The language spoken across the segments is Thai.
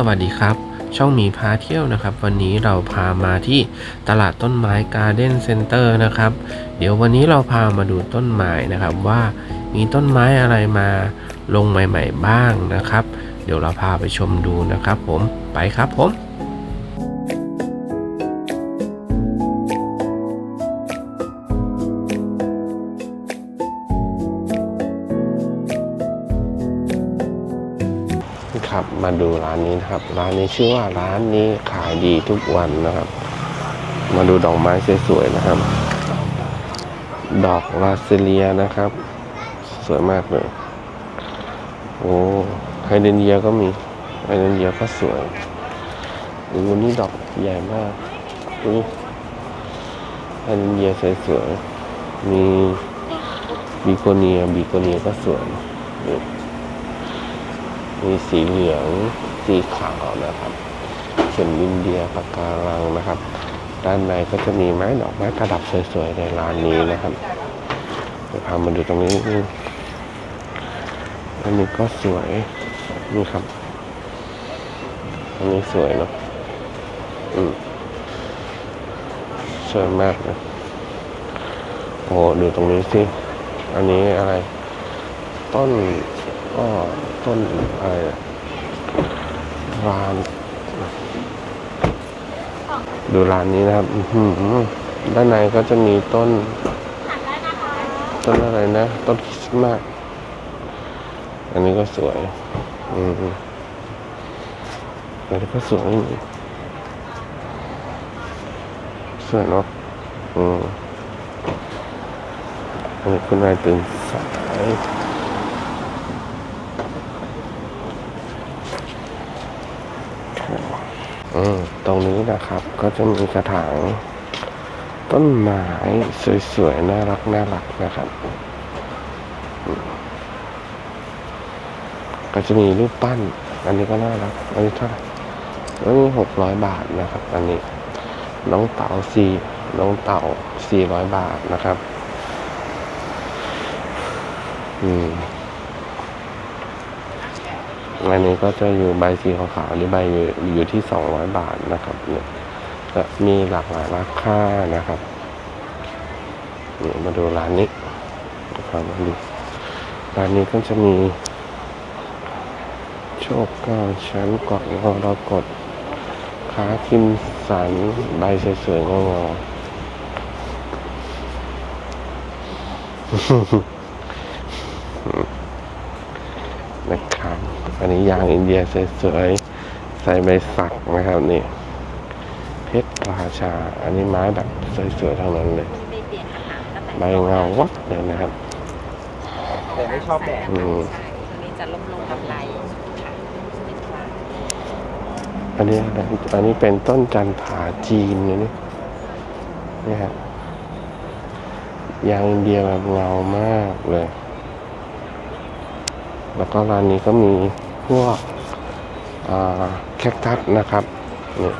สวัสดีครับ ช่องมีพาเที่ยวนะครับ วันนี้เราพามาที่ตลาดต้นไม้การ์เด้นเซ็นเตอร์นะครับ เดี๋ยววันนี้เราพามาดูต้นไม้นะครับว่ามีต้นไม้อะไรมาลงใหม่ ๆ บ้างนะครับ เดี๋ยวเราพาไปชมดูนะครับ ผมไปครับผม นะครับ ร้านนี้ชื่อว่าร้านนี้ขายดีทุกวันนะครับ มาดูดอกไม้สวยๆนะครับ ดอกลาเซเลียนะครับ สวยมากเลยโอ้ไฮเดนเยียก็มีไฮเดนเยียก็สวยดูนี่ดอกใหญ่มากดูไฮเดนเยียสวยๆมีบีโกเนียบีโกเนียก็สวยมีสีเหลือง สีขาวนะครับ เข็มอินเดียปะการังนะครับ ด้านในก็จะมีไม้ดอกไม้ประดับสวยๆในร้านนี้นะครับเดี๋ยวพามาดูตรงนี้นิดนึงอันนี้ก็สวยนี่ครับ อันนี้สวยเนาะอืมสวยมากเลยโอ้โหดูตรงนี้สิ อันนี้อะไร ต้นก็ต้นอะไรอะ ร้าน ดูร้านนี้นะครับอื้อหือด้านในก็จะมีต้น ต้นอะไรนะ ต้นคริสต์มาสอันนี้ก็สวย อืมอันนี้ก็สวยนี่สวยเนาะอืมอันนี้คุณนายตื่นสาย อืม ตรงนี้นะครับ ก็จะมีกระถางต้นไม้สวยๆ น่ารักน่ารักนะครับ ก็จะมีรูปปั้น อันนี้ก็น่ารัก อันนี้เท่าไหร่อันนี้หกร้อยบาทนะครับ อันนี้ น้องเต่าสี่น้องเต่าสี่ร้อยบาทนะครับ อืม อันนี้ก็จะอยู่ใบสีขาวๆนี่ใบอยู่อยู่ที่สองร้อยบาทนะครับเนี่ยมีหลากหลายราคานะครับนี่มาดูร้านนี้ครับมาดูร้านนี้ก็จะมี โชคเก้าชั้นกอดงอเรากดขาคิมสันใบสวยๆงอๆ อันนี้ยางอินเดียสวยๆใส่ใบสักนะครับนี่ เพชรราชา อันนี้ไม้แบบสวยๆทั้งนั้นเลยไปเปลี่ยนอาหารก็แต่ใบเงาวัดเลยนะครับแต่ไม่ชอบแดดอืมใช่ตรงนี้จะล่มลงกำไรค่ะเป็นกลางอันนี้อะไรอันนี้เป็นต้นจันผาจีนนะนี่นี่ครับยางอินเดียแบบเงามากเลย แล้วก็ร้านนี้ก็มี พวกแคคตัสนะครับนี่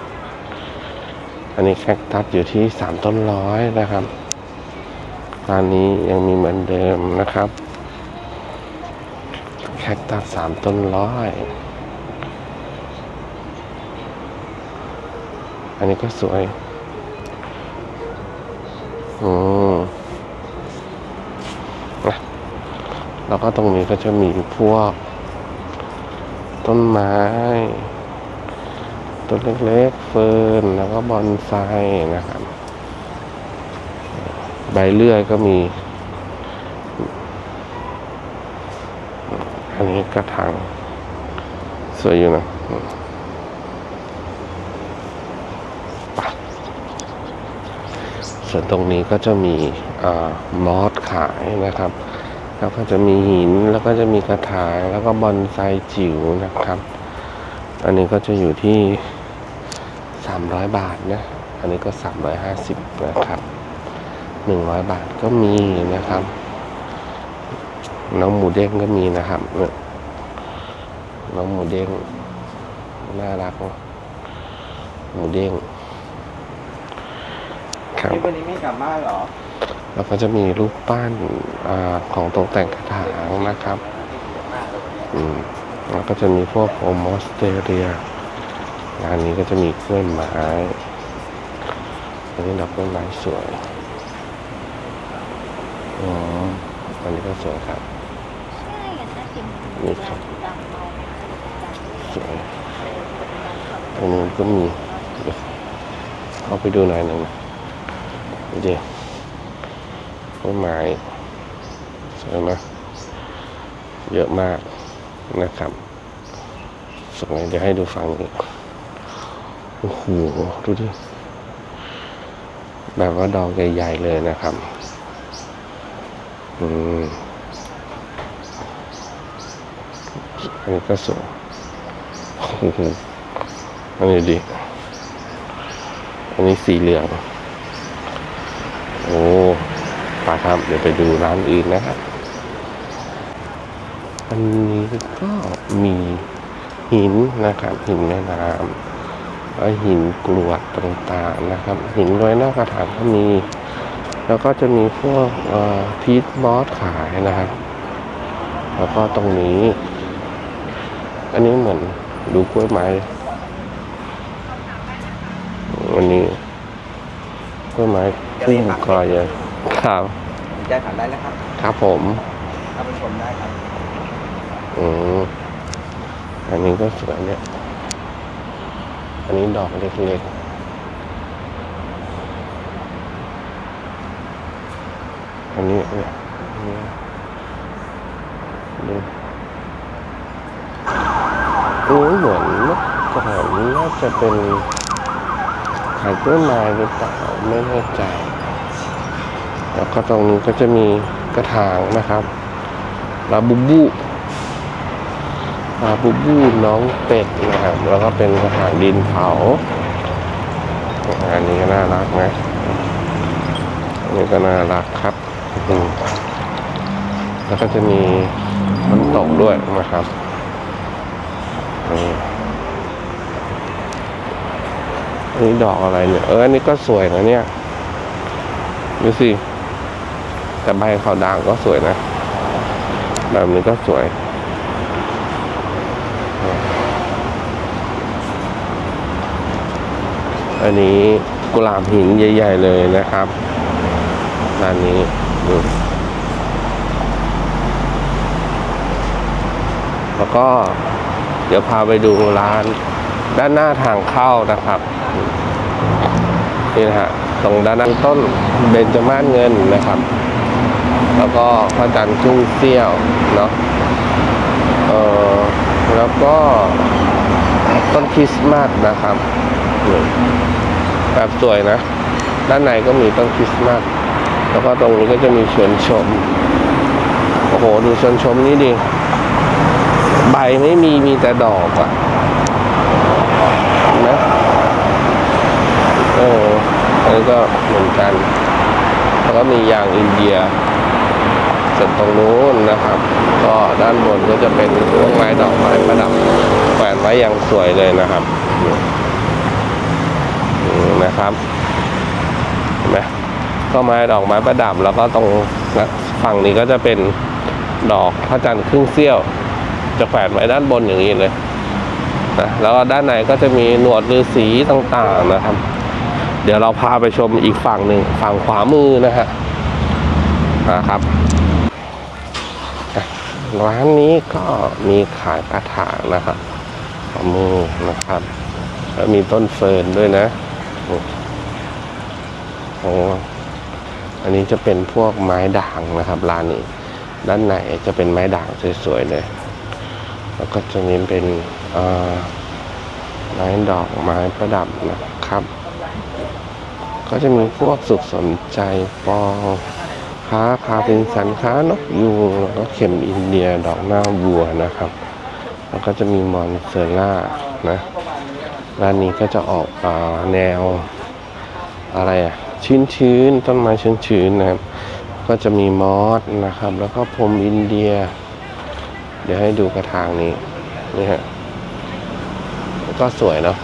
อันนี้แคคตัสอยู่ที่สามต้นร้อยนะครับร้านนี้ยังมีเหมือนเดิมนะครับ แคคตัสสามต้นร้อย อันนี้ก็สวยอืมนะแล้วก็ตรงนี้ก็จะมีพวก ต้นไม้ต้นเล็กๆเฟิร์นแล้วก็บอนไซนะครับ ใบเลื่อยก็มี อันนี้กระถางสวยอยู่นะส่วนตรงนี้ก็จะมีอมอสขายนะครับ แล้วก็จะมีหินแล้วก็จะมีกระถางแล้วก็บอนไซจิ๋วนะครับ อันนี้ก็จะอยู่ที่สามร้อยบาทนะ อันนี้ก็สามร้อยห้าสิบนะครับหนึ่งร้อยบาทก็มีนะครับ น้องหมูเด้งก็มีนะครับ น้องหมูเด้งน่ารักหมูเด้งครับวันนี้ไม่กลับบ้านเหรอ แล้วก็จะมีรูปปั้นอของตกแต่งกระถางนะครับอืมแล้วก็จะมีพวกโอมอสเตเลียร้านนี้ก็จะมีกล้วยไม้อันนี้ดอกกล้วยไม้สวยอ๋ออันนี้ก็สวยครับใช่ถ้ากินนี่ครับอาสวยตรงนู้นก็มีเดี๋ยวเข้าไปดูหน่อยหนึ่งนี่ดิ ต้นไม้สวยไหมเยอะมากนะครับสวยเดี๋ยวให้ดูฝั่งนี้โอ้โหดูดิแบบว่าดอกใหญ่ๆเลยนะครับ อืมอันนี้ก็สวยโอ้โหอันนี้ดีอันนี้สีเหลือง โอ้ ไปครับ เดี๋ยวไปดูร้านอื่นนะครับอันนี้ก็มีหินนะครับ หินแม่น้ำแล้วหินกรวดต่างๆนะครับ หินรอยหน้ากระถางก็มี แล้วก็จะมีพวกพีทบอสขายนะครับ แล้วก็ตรงนี้ อันนี้เหมือนดูกล้วยไม้อันนี้กล้วยไม้พุ่มกอย ครับได้ถามได้นะครับ ครับผมเข้าไปชมได้ครับอืมอันนี้ก็สวยเนี่ย อันนี้ดอกเล็กๆ อันนี้เนี่ยอันนี้ดูอันนี้เหมือนเมื่อก่อนน่าจะเป็นขายกล้วยไม้หรือเปล่าไม่แน่ใจ แล้วก็ตรงนี้ก็จะมีกระถางนะครับลาบูบูลาบูบูน้องเป็ดนะครับ แล้วก็เป็นกระถางดินเผาอันนี้ก็น่ารักนะอันนี้ก็น่ารักครับแล้วก็จะมีน้ำตกด้วยนะครับนี่ดอกอะไรเนี่ย เอออันนี้ก็สวยนะเนี่ย ดูสิ แต่ใบเขาด่างก็สวยนะแบบนี้ก็สวยอันนี้กุหลาบหินใหญ่ ๆ เลยนะครับร้านนี้ดูแล้วก็เดี๋ยวพาไปดูร้าน ด้านหน้าทางเข้านะครับนี่นะฮะตรงด้านหน้าต้นเบญจมาศเงินนะครับ แล้วก็พระจันทร์ครึ่งเสี้ยวเนาะเออแล้วก็ต้นคริสต์มาสนะครับแบบสวยนะ ด้านในก็มีต้นคริสต์มาสแล้วก็ตรงนี้ก็จะมีชวนชม โอ้โห ดูชวนชมนี่ดิ ใบไม่มีมีแต่ดอกอะนไหมเอออันนี้ก็เหมือนกัน แล้วก็มียางอินเดีย ส่วนตรงนู้นนะครับ ก็ด้านบนก็จะเป็นพวกไม้ดอกไม้ประดับแขวนไว้อย่างสวยเลยนะครับนะครับเห็นไหมก็ไม้ดอกไม้ประดับแล้วก็ตรงฝั่งนี้ก็จะเป็นดอกพระจันทร์ครึ่งเสี้ยว จะแขวนไว้ด้านบนอย่างนี้เลยนะแล้วก็ด้านในก็จะมีหนวดฤาษีต่างๆนะครับ เดี๋ยวเราพาไปชมอีกฝั่งหนึ่งฝั่งขวามือนะฮะนะครับ ร้านนี้ก็มีขายกระถางนะครับมือนะครับ แล้วมีต้นเฟิร์นด้วยนะโอ้อันนี้จะเป็นพวกไม้ด่างนะครับร้านนี้ ด้านในจะเป็นไม้ด่างสวยๆเลย แล้วก็จะมีเป็นไม้ดอกไม้ประดับนะครับ ก็จะมีพวกสุขสนใจปอง ค้าพาเป็นสันค้านกยูงแล้วก็เข็มอินเดียดอกหน้าวัวนะครับ แล้วก็จะมีมอนเซอร่านะร้านนี้ก็จะออกอแนวอะไรอะชื้นชื้นๆต้นไม้ชื้นชื้นๆนะครับ ก็จะมีมอสนะครับ แล้วก็พรมอินเดีย เดี๋ยวให้ดูกระถางนี้นี่ฮะก็สวยเนาะ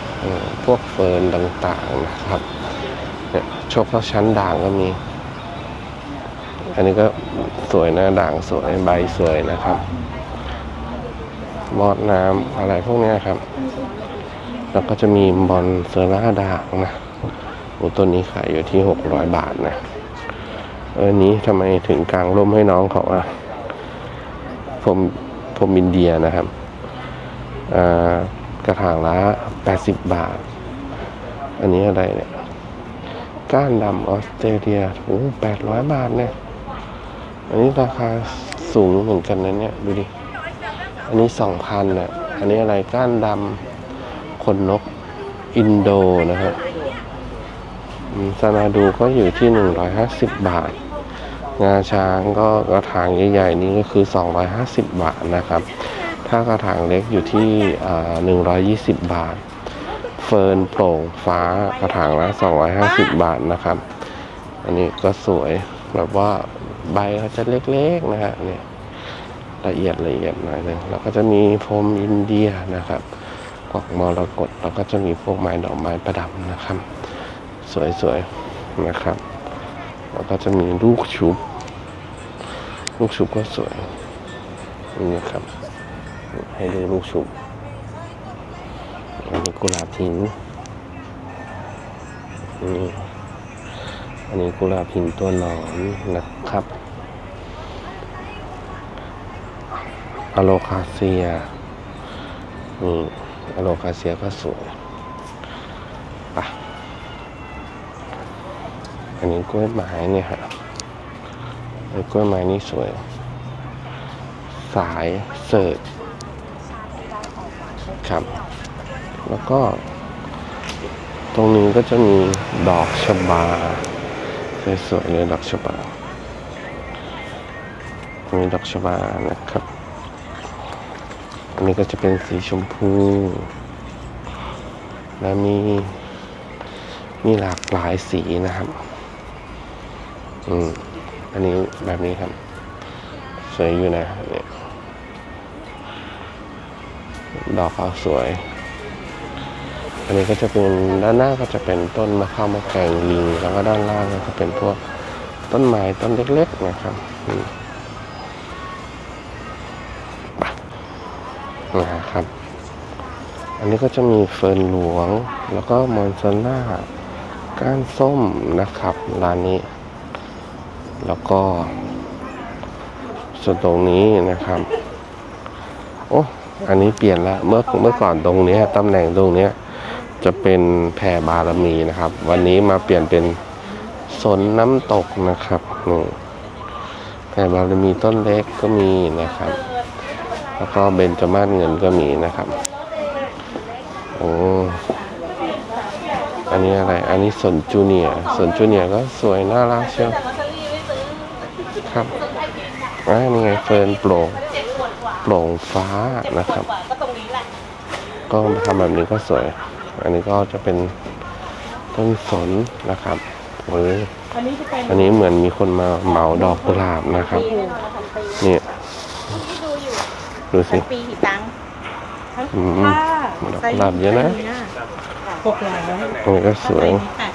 พวกเฟิร์นต่างๆนะครับโชคเขาชั้นด่างก็มี อันนี้ก็สวยนะด่างสวยใบสวยนะครับมอดน้ำอะไรพวกนี้ครับ แล้วก็จะมีบอลเซอร่าด่างนะโอ้ตัวนี้ขายอยู่ที่หกร้อยบาทนะ เออนี้ทำไมถึงกลางร่มให้น้องเขาอะผมผมอินเดียนะครับกระถางละแปดสิบบาท อันนี้อะไรเนี่ย ก้านดำออสเตรเลียโอ้แปดร้อยบาทเนี่ย อันนี้ราคาสูงเหมือนกันนะเนี่ย ดูดิ อันนี้สองพันน่ะ อันนี้อะไรก้านดำขนนกอินโดนะครับซานาดูก็อยู่ที่หนึ่งร้อยห้าสิบบาท งาช้างก็กระถางใหญ่ๆนี้ก็คือ 250 บาทนะครับ ถ้ากระถางเล็กอยู่ที่อ่า120 บาท เฟิร์นโปร่งฟ้ากระถางละ 250 บาทนะครับ อันนี้ก็สวยแบบว่า ใบเขาจะเล็กๆนะฮะเนี่ยละเอียดละเอียดหน่อยหนึงแล้วก็จะมีพรมอินเดียนะครับกอกมรกตแล้วก็จะมีพวกไม้ดอกไม้ประดับนะครับ สวยๆนะครับแล้วก็จะมีลูกชุบ ลูกชุบก็สวยนี่ครับ ให้ดูลูกชุบอันนี้กุหลาบหินนี่ อันนี้กุหลาบหินตัวหนอนนะครับ อโลคาเซียนี่อโลคาเซียก็สวยอันนี้กล้วยไม้เนี่ยฮะไอ้กล้วยไม้นี่สวย สายเสิร์ชครับ แล้วก็ ตรงนี้ก็จะมีดอกชบา สวยๆเลยดอกชบามีดอกชบานะครับ อันนี้ก็จะเป็นสีชมพู และมีมีหลากหลายสีนะครับ อืม อันนี้แบบนี้ครับ สวยอยู่นะเนี่ยดอกเขาสวย อันนี้ก็จะเป็นด้านหน้าก็จะเป็นต้นมะข้าวมะแกงลิงแล้วก็ด้านล่างก็จะเป็นพวกต้นไม้ต้นเล็กๆนะครับนะครับ อันนี้ก็จะมีเฟิร์นหลวง แล้วก็มอนซาน่าก้านส้มนะครับร้านนี้ แล้วก็ ส่วนตรงนี้นะครับ โอ้ อันนี้เปลี่ยนล้วเมื่อเมื่อก่อนตรงนี้ตำแหน่งตรงนี้ จะเป็นแผ่บารมีนะครับ วันนี้มาเปลี่ยนเป็นสนน้ำตกนะครับนี่แผ่บารมีต้นเล็กก็มีนะครับ แล้วก็เบญจมาศเงินก็มีนะครับโอ้อันนี้อะไร อันนี้สนจูเนียสนจูเนียก็สวยน่ารักเชียวครับอ่านี่ไงเฟิร์นโปร่งโปร่งฟ้านะครับ ก็ทำแบบนี้ก็สวย อันนี้ก็จะเป็นต้นสนนะครับหรืออันนี้จะเป็นอันนี้เหมือนมีคนมาเหมาดอกกุหลาบนะครับเนี่ยดูสิปีกี่ตังค์อืมดอกกุหลาบเยอะนะหกร้อยอันนี้ก็สวยแปด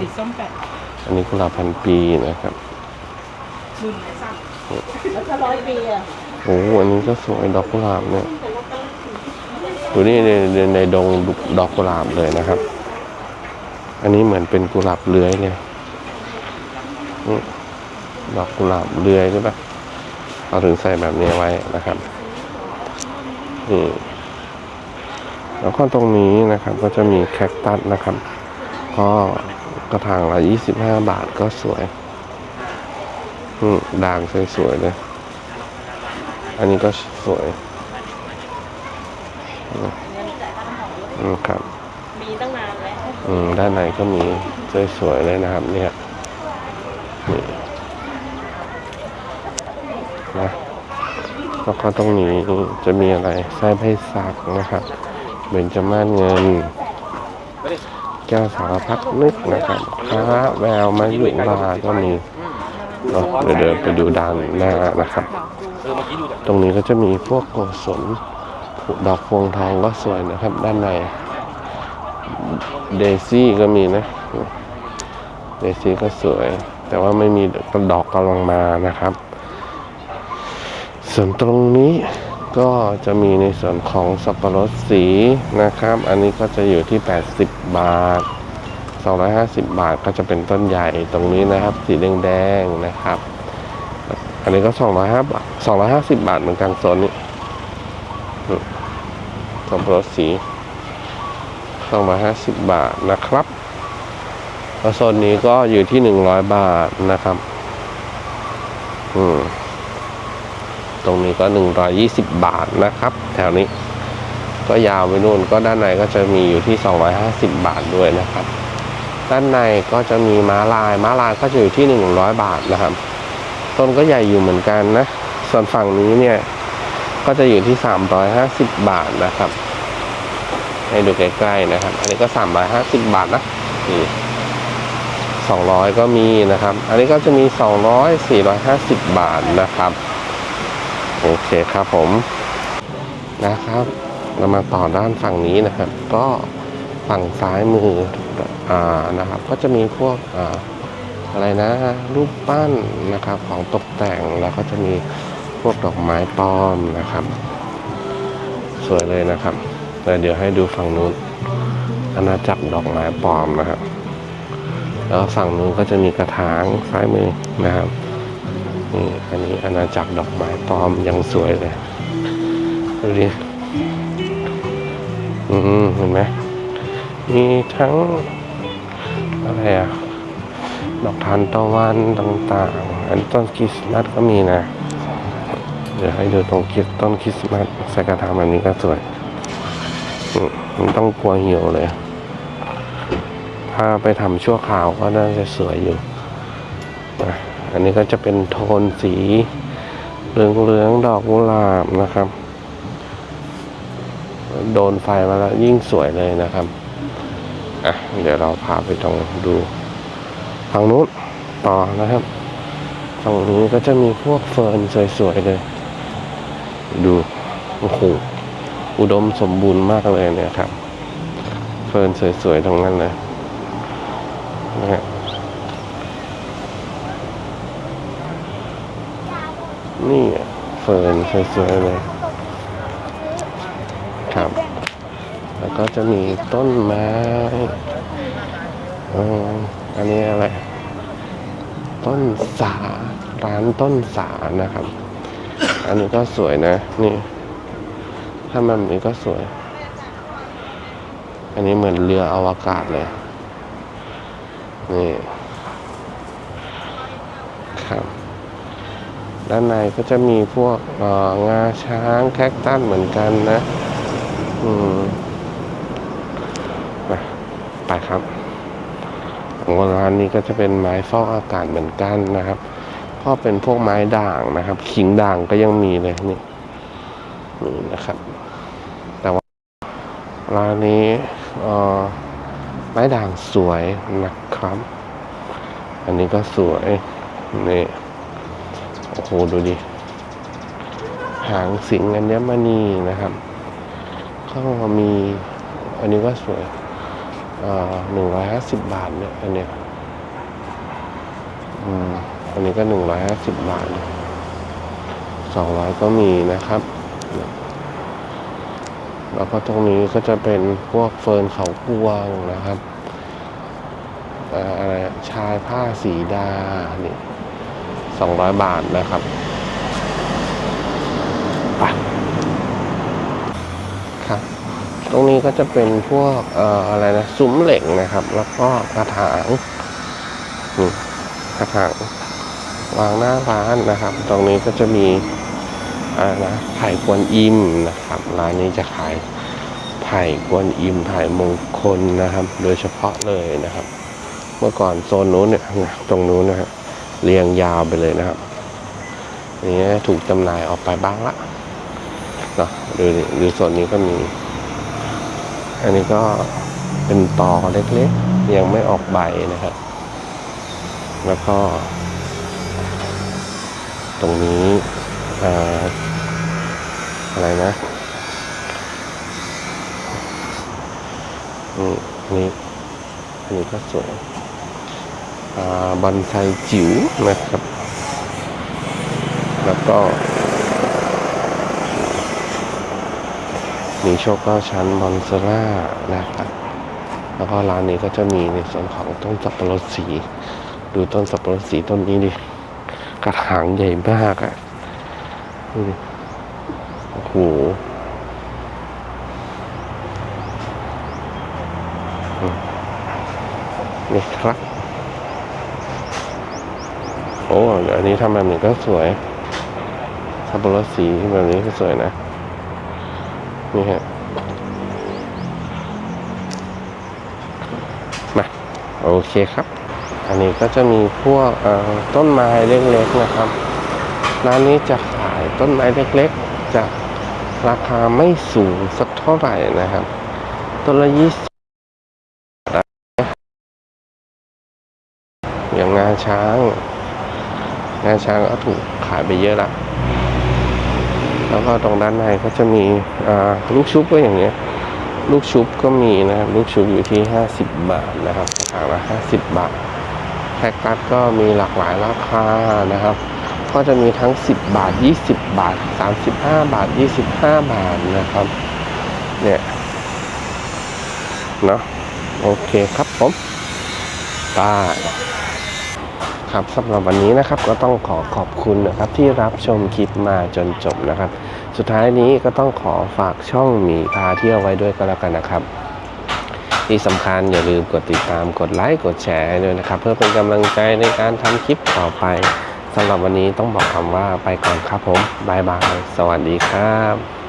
สีส้มแปดอันนี้กุหลาบพันปีนะครับแล้วถ้าร้อยปีอะโอ้โหอันนี้ก็สวยดอกกุหลาบเนี่ย ดูนี่ในในในดงดอกกุหลาบเลยนะครับ อันนี้เหมือนเป็นกุหลาบเลื้อยเลยดอกกุหลาบเลื้อยใช่ปะเราถึงใส่แบบนี้ไว้นะครับนี่แล้วก็ตรงนี้นะครับก็จะมีแคคตัสนะครับ ก็กระถางละ25บาทก็สวย อืมด่างสวยๆเลย อันนี้ก็สวย อืมครับ มีตั้งนานแล้วอืมด้านในก็มีสวยๆเลยนะครับเนี่ยนี่นะแล้วก็ตรงนี้จะมีอะไรไส้ไผ่สักนะครับเบญจมาศเงิน แก้วสารพัดนึกนะครับค้าแววมายุบาก็มีเนาะเดี๋ยวเดินไปดูด้านหน้านะครับ ตรงนี้ก็จะมีพวกโกศล ดอกพวงทองก็สวยนะครับ ด้านใน เดซี่ก็มีนะ เดซี่ก็สวย แต่ว่าไม่มีดอกกำลังมานะครับ ส่วนตรงนี้ก็จะมีในส่วนของสับปะรดสีนะครับ อันนี้ก็จะอยู่ที่ 80 บาท 250 บาทก็จะเป็นต้นใหญ่ตรงนี้นะครับ สีแดงๆนะครับ อันนี้ก็ 205บาท250 บาทเหมือนกันโซนนี้ สับปะรดสี250 บาทนะครับแล้วโซนนี้ก็อยู่ที่ 100 บาทนะครับ อืม ตรงนี้ก็ 120 บาทนะครับ แถวนี้ ก็ยาวไปนู่นก็ด้านในก็จะมีอยู่ที่ 250 บาทด้วยนะครับ ด้านในก็จะมีม้าลาย ม้าลายก็จะอยู่ที่ 100 บาทนะครับ ต้นก็ใหญ่อยู่เหมือนกันนะ ส่วนฝั่งนี้เนี่ย ก็จะอยู่ที่ 350 บาทนะครับ ให้ดูใกล้ๆนะครับ อันนี้ก็ 350 บาทนะนี่200 ก็มีนะครับ อันนี้ก็จะมี 200 450 บาทนะครับ โอเคครับผมนะครับ เรามาต่อด้านฝั่งนี้นะครับ ก็ฝั่งซ้ายมืออ่านะครับ ก็จะมีพวกอ่าอะไรนะ รูปปั้นนะครับ ของตกแต่งแล้วก็จะมี พวกดอกไม้ปลอมนะครับ สวยเลยนะครับแต่เดี๋ยวให้ดูฝั่งนู้นอาณาจักรดอกไม้ปลอมนะครับ แล้วฝั่งนู้นก็จะมีกระถางซ้ายมือนะครับนี่อันนี้อาณาจักรดอกไม้ปลอมยังสวยเลยดูดิอืมเห็นไหมมีทั้งอะไรอะดอกทานตะวันต่างๆ อันต้นคริสต์มาสก็มีนะ ดี๋ยวให้ดูตรงคริสต้นคริสต์มาสใส่กระถางแบบนี้ก็สวยมันต้องกลัวเหี่ยวเลย ถ้าไปทำชั่วคราวก็น่าจะสวยอยู่ อันนี้ก็จะเป็นโทนสีเหลืองเหลืองๆดอกกุหลาบนะครับ โดนไฟมาแล้วยิ่งสวยเลยนะครับ อะ เดี๋ยวเราพาไปตรงดูฝั่งนู้นต่อนะครับฝั่งนี้ก็จะมีพวกเฟิร์นสวยๆเลย ดูโอ้โหอุดมสมบูรณ์มากเลยเนี่ยครับ เฟิร์นสวยๆตรงนั้นเลยนะฮะนี่อะเฟิร์นสวยๆเลยครับ แล้วก็จะมีต้นไม้ออันนี้อะไร ต้นสาร้านต้นสานะครับ อันนี้ก็สวยนะ นี่ ถ้ามันแบบนี้ก็สวย อันนี้เหมือนเรืออวกาศเลย นี่ครับด้านในก็จะมีพวกงาช้างแคคตัสเหมือนกันนะ อืมไปไปครับของร้านนี้ก็จะเป็นไม้ฟอกอากาศเหมือนกันนะครับ ก็เป็นพวกไม้ด่างนะครับ ขิงด่างก็ยังมีเลยนี่นี่นะครับ แต่ว่าร้านนี้อ่อไม้ด่างสวยนะครับ อันนี้ก็สวยนี่โอ้โหดูดิหางสิงอัญมณีนะครับก็มีอันนี้ก็สวยหนึ่งร้อยห้าสิบบาทเนี่ยอันเนี้ยอืม อันนี้ก็หนึ่งร้อยห้าสิบบาทสองร้อยก็มีนะครับ แล้วก็ตรงนี้ก็จะเป็นพวกเฟิร์นเขากวางนะครับอะไรชายผ้าสีดานี่สองร้อยบาทนะครับไปครับ ตรงนี้ก็จะเป็นพวกอออะไรนะซุ้มเหล็กนะครับ แล้วก็กระถางนี่กระถาง วางหน้าร้านนะครับ ตรงนี้ก็จะมีอะนะไผ่กวนอิมนะครับ ร้านนี้จะขายไผ่กวนอิมไผ่มงคลนะครับ โดยเฉพาะเลยนะครับ เมื่อก่อนโซนนู้นเนี่ยตรงนู้นนะครับเรียงยาวไปเลยนะครับอันนี้ถูกจำหน่ายออกไปบ้างละเนาะดูดิดูส่วนนี้ก็มี อันนี้ก็เป็นตอเล็กๆ ยังไม่ออกใบนะครับ แล้วก็ ตรงนี้อ่าอะไรนะนี่อันนี้อันนี้ก็สวยอ่าบอนไซจิ๋วนะครับ แล้วก็มีโชคเก้าชั้นมอนเซล่านะครับ แล้วก็ร้านนี้ก็จะมีในส่วนของต้นสับปะรดสี ดูต้นสับปะรดสีต้นนี้ดิ กระถางใหญ่มากอะ่ะดูดิโอ้โหนี่ครับ โอ้เดี๋ยวอันนี้ทำแบบนี้ก็สวยสับปะรดสีแบบนี้ก็สวยนะ นี่ฮะ มา โอเคครับ อันนี้ก็จะมีพวกต้นไม้เล็กๆนะครับ ร้านนี้จะขายต้นไม้เล็กๆจะราคาไม่สูงสักเท่าไหร่นะครับ ต้นละยี่สิบอย่างงาช้าง งาช้างก็ถูกขายไปเยอะละแล้วก็ตรงด้านในก็จะมีลูกชุบก็อย่างเงี้ย ลูกชุบก็มีนะครับ ลูกชุบอยู่ที่ 50 บาทนะครับกระถางละ50 บาท แพ็กกัสก็มีหลากหลายราคานะครับ ก็จะมีทั้ง 10 บาท 20 บาท 35 บาท 25 บาทนะครับ เนี่ยเนาะโอเคครับผมบายครับสำหรับวันนี้นะครับก็ต้องขอขอบคุณนะครับที่รับชมคลิปมาจนจบนะครับ สุดท้ายนี้ก็ต้องขอฝากช่องหมีพาเที่ยวไว้ด้วยก็แล้วกันนะครับ ที่สำคัญอย่าลืมกดติดตามกดไลค์กดแชร์ด้วยนะครับ เพื่อเป็นกำลังใจในการทำคลิปต่อไปสำหรับวันนี้ต้องบอกคำว่าไปก่อนครับผมบายบาย สวัสดีครับ